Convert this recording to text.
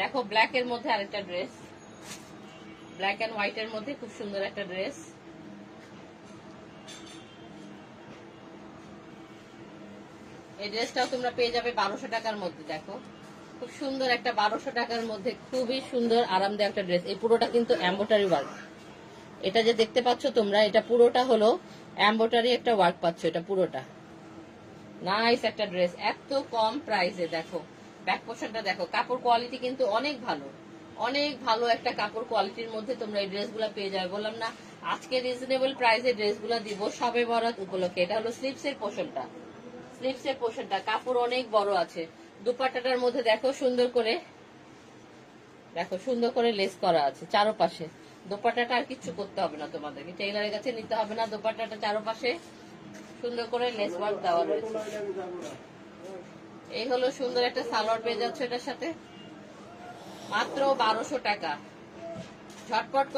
দেখো ব্ল্যাক এর মধ্যে আরেকটা ড্রেস ব্ল্যাক এন্ড হোয়াইট এর মধ্যে খুব সুন্দর একটা ড্রেস এই ড্রেসটাও তোমরা পেয়ে যাবে বারোশো টাকার মধ্যে, দেখো। খুব সুন্দর একটা বারোশো টাকার মধ্যে খুবই সুন্দর, আরামদায়ক একটা ড্রেস এই পুরোটা কিন্তু এম্বোটারি ওয়ার্ক এটা যে দেখতে পাচ্ছ তোমরা, এটা পুরোটা হলো এম্বোটারি একটা ওয়ার্ক পাচ্ছ, এটা পুরোটা। নাইস একটা ড্রেস এত কম প্রাইসে দেখো। ব্যাক পোর্শনটা দেখো, কাপড় কোয়ালিটি কিন্তু অনেক ভালো। অনেক ভালো একটা কাপড় কোয়ালিটির মধ্যে তোমরা এই ড্রেসগুলো পেয়ে যাবে। বললাম না, আজকে রিজনেবল প্রাইসে ড্রেসগুলো দিব সবে বরাত উপলক্ষে। এটা হলো স্লিপসের পোর্শনটা স্লিপস এর পোর্শনটা কাপড় অনেক বড় আছে। দুপাট্টাটার মধ্যে দেখো সুন্দর করে, দেখো সুন্দর করে লেস করা আছে চারোপাশে। দোপাট্টাটা আর কিচ্ছু করতে হবে না তোমাদেরকে। টেইলারের কাছে নিতে হবে না, দোপাট্টাটা চারোপাশে সুন্দর করে লেস ওয়ার্ক দেওয়া রয়েছে। এই হলো সুন্দর একটা সালোয়ার পেয়ে যাচ্ছে এটার সাথে। মাত্র বারোশো টাকা। ঝটপট করে